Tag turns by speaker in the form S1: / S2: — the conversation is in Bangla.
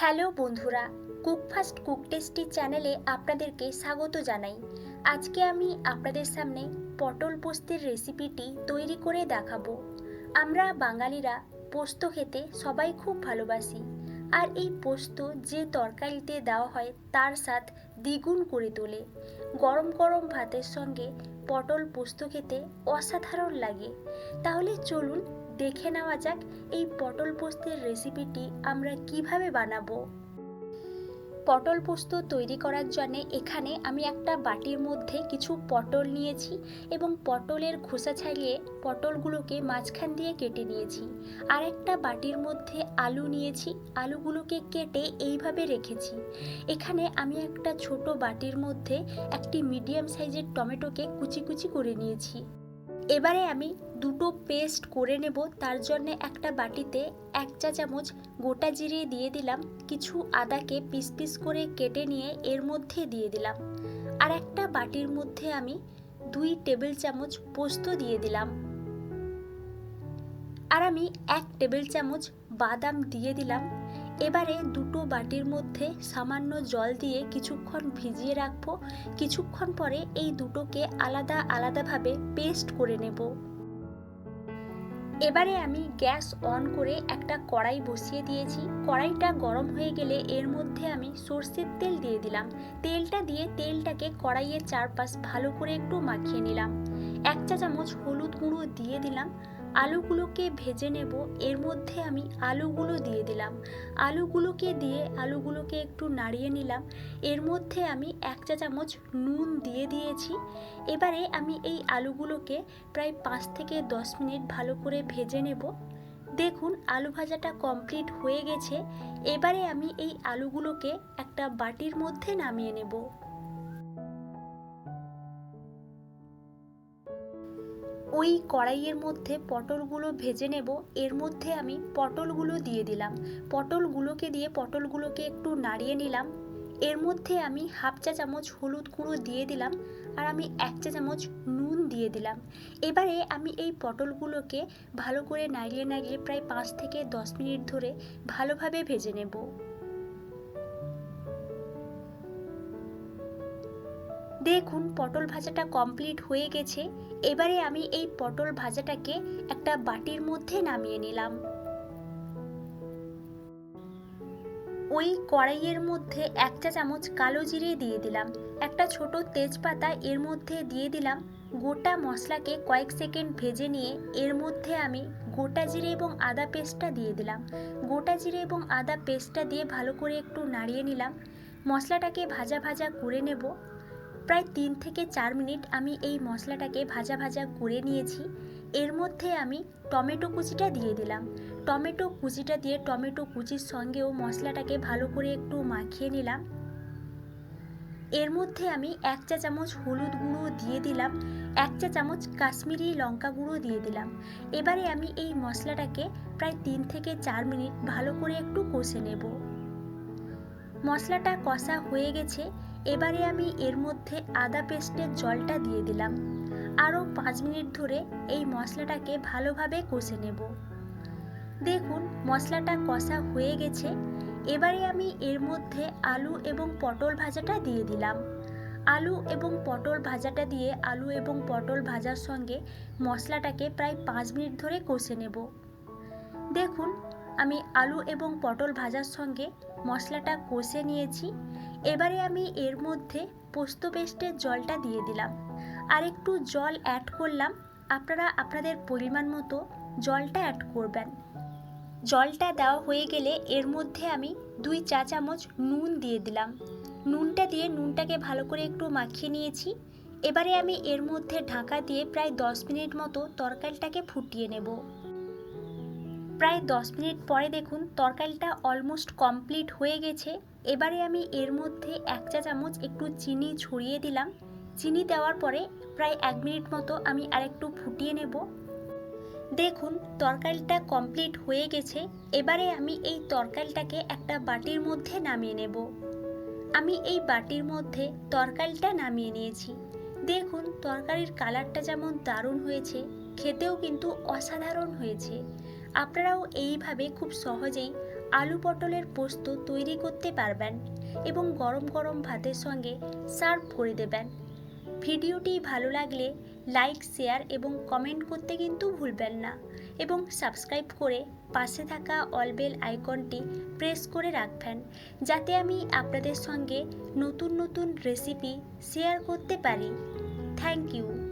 S1: হ্যালো বন্ধুরা, কুক ফাস্ট কুক টেস্টি চ্যানেলে আপনাদেরকে স্বাগত জানাই। আজকে আমি আপনাদের সামনে পটল পোস্তের রেসিপিটি তৈরি করে দেখাবো। আমরা বাঙালিরা পোস্ত খেতে সবাই খুব ভালোবাসি, আর এই পোস্ত যে তরকারিতে দেওয়া হয় তার স্বাদ দ্বিগুণ করে তোলে। গরম গরম ভাতের সঙ্গে পটল পোস্ত খেতে অসাধারণ লাগে। তাহলে চলুন দেখে নেওয়া যাক এই পটল পোস্তের রেসিপিটি আমরা কীভাবে বানাবো। পটল পোস্ত তৈরি করার জন্য এখানে আমি একটা বাটির মধ্যে কিছু পটল নিয়েছি এবং পটলের খোসা ছাড়িয়ে পটলগুলোকে মাঝখান দিয়ে কেটে নিয়েছি। আর একটা বাটির মধ্যে আলু নিয়েছি, আলুগুলোকে কেটে এইভাবে রেখেছি। এখানে আমি একটা ছোট বাটির মধ্যে একটি মিডিয়াম সাইজের টমেটোকে কুচি কুচি করে নিয়েছি। এবারে আমি দুটো পেস্ট করে নেব, তার জন্য একটা বাটিতে এক চা চামচ গোটা জিরে দিয়ে দিলাম, কিছু আদাকে পিস পিস করে কেটে নিয়ে এর মধ্যে দিয়ে দিলাম। আর একটা বাটির মধ্যে আমি দুই টেবিল চামচ পোস্ত দিয়ে দিলাম। আর আমি এক টেবিল চামচ বাদাম দিয়ে দিলাম। এবারে দুটো বাটির মধ্যে সামান্য জল দিয়ে কিছুক্ষণ ভিজিয়ে রাখব, কিছুক্ষণ পরে এই দুটোকে আলাদা আলাদাভাবে পেস্ট করে নেব। এবারে আমি গ্যাস অন করে একটা কড়াই বসিয়ে দিয়েছি। কড়াইটা গরম হয়ে গেলে এর মধ্যে আমি সর্ষের তেল দিয়ে দিলাম। তেলটা দিয়ে তেলটাকে কড়াইয়ের চারপাশ ভালো করে একটু মাখিয়ে নিলাম। এক চা চামচ হলুদ গুঁড়ো দিয়ে দিলাম। আলুগুলোকে ভেজে নেব। এর মধ্যে আমি আলুগুলো দিয়ে দিলাম। আলুগুলোকে দিয়ে আলুগুলোকে একটু নাড়িয়ে নিলাম। এর মধ্যে আমি এক চা চামচ নুন দিয়ে দিয়েছি। এবারে আমি এই আলুগুলোকে প্রায় পাঁচ থেকে দশ মিনিট ভালো করে ভেজে নেব। দেখুন, আলু ভাজাটা কমপ্লিট হয়ে গেছে। এবারে আমি এই আলুগুলোকে একটা বাটির মধ্যে নামিয়ে নেব। ওই কড়াইয়ের মধ্যে পটলগুলো ভেজে নেব। এর মধ্যে আমি পটলগুলো দিয়ে দিলাম। পটলগুলোকে দিয়ে পটলগুলোকে একটু নাড়িয়ে নিলাম। এর মধ্যে আমি হাফ চা চামচ হলুদ গুঁড়ো দিয়ে দিলাম আর আমি এক চা চামচ নুন দিয়ে দিলাম। এবারে আমি এই পটলগুলোকে ভালো করে নাড়িয়ে নাড়িয়ে প্রায় পাঁচ থেকে দশ মিনিট ধরে ভালোভাবে ভেজে নেব। দেখুন পটল ভাজাটা কমপ্লিট হয়ে গেছে। এবারে আমি এই পটল ভাজাটাকে একটা বাটির মধ্যে নামিয়ে নিলাম। ওই কড়াইয়ের মধ্যে এক চা চামচ কালো জিরে দিয়ে দিলাম, একটা ছোট তেজপাতা এর মধ্যে দিয়ে দিলাম, গোটা মশলাকে কয়েক সেকেন্ড ভেজে নিয়ে এর মধ্যে আমি গোটা জিরে এবং আদা পেস্টটা দিয়ে দিলাম। গোটা জিরে এবং আদা পেস্টটা দিয়ে ভালো করে একটু নাড়িয়ে নিলাম। মশলাটাকে ভাজা ভাজা করে নেব। প্রায় তিন থেকে চার মিনিট আমি এই মশলাটাকে ভাজা ভাজা করে নিয়েছি। এর মধ্যে আমি টমেটো কুচিটা দিয়ে দিলাম। টমেটো কুচিটা দিয়ে টমেটো কুচির সঙ্গেও মশলাটাকে ভালো করে একটু মাখিয়ে নিলাম। এর মধ্যে আমি এক চা চামচ হলুদ গুঁড়ো দিয়ে দিলাম, এক চা চামচ কাশ্মীরি লঙ্কা গুঁড়ো দিয়ে দিলাম। এবারে আমি এই মশলাটাকে প্রায় তিন থেকে চার মিনিট ভালো করে একটু কষে নেব। মশলাটা কষা হয়ে গেছে এবারে আমি এর মধ্যে আদা পেস্টের জলটা দিয়ে দিলাম। আরও পাঁচ মিনিট ধরে এই মশলাটাকে ভালোভাবে কষে নেব। দেখুন, মশলাটা কষা হয়ে গেছে। এবারে আমি এর মধ্যে আলু এবং পটল ভাজাটা দিয়ে দিলাম। আলু এবং পটল ভাজাটা দিয়ে আলু এবং পটল ভাজার সঙ্গে মশলাটাকে প্রায় পাঁচ মিনিট ধরে কষে নেব। দেখুন, আমি আলু এবং পটল ভাজার সঙ্গে মশলাটা কষে নিয়েছি। এবারে আমি এর মধ্যে পোস্ত পেস্টের জলটা দিয়ে দিলাম। আর একটু জল অ্যাড করলাম। আপনারা আপনাদের পরিমাণ মতো জলটা অ্যাড করবেন। জলটা দেওয়া হয়ে গেলে এর মধ্যে আমি দুই চা চামচ নুন দিয়ে দিলাম। নুনটা দিয়ে নুনটাকে ভালো করে একটু মাখিয়ে নিয়েছি। এবারে আমি এর মধ্যে ঢাকা দিয়ে প্রায় দশ মিনিট মতো তরকারিটাকে ফুটিয়ে নেব। প্রায় দশ মিনিট পরে দেখুন, তরকারিটা অলমোস্ট কমপ্লিট হয়ে গেছে। এবারে আমি এর মধ্যে এক চা চামচ একটু চিনি ছড়িয়ে দিলাম। চিনি দেওয়ার পরে প্রায় এক মিনিট মতো আমি আরেকটু ফুটিয়ে নেব। দেখুন, তরকারিটা কমপ্লিট হয়ে গেছে। এবারে আমি এই তরকারিটাকে একটা বাটির মধ্যে নামিয়ে নেব। আমি এই বাটির মধ্যে তরকারিটা নামিয়ে নিয়েছি। দেখুন, তরকারির কালারটা যেমন দারুণ হয়েছে, খেতেও কিন্তু অসাধারণ হয়েছে। আপনারাও এইভাবে খুব সহজেই আলু পটলের পোস্ত তৈরি করতে পারবেন এবং গরম গরম ভাতের সঙ্গে সার্ভ করে দেবেন। ভিডিওটি ভালো লাগলে লাইক, শেয়ার এবং কমেন্ট করতে কিন্তু ভুলবেন না এবং সাবস্ক্রাইব করে পাশে থাকা অলবেল আইকনটি প্রেস করে রাখবেন যাতে আমি আপনাদের সঙ্গে নতুন নতুন রেসিপি শেয়ার করতে পারি। Thank you.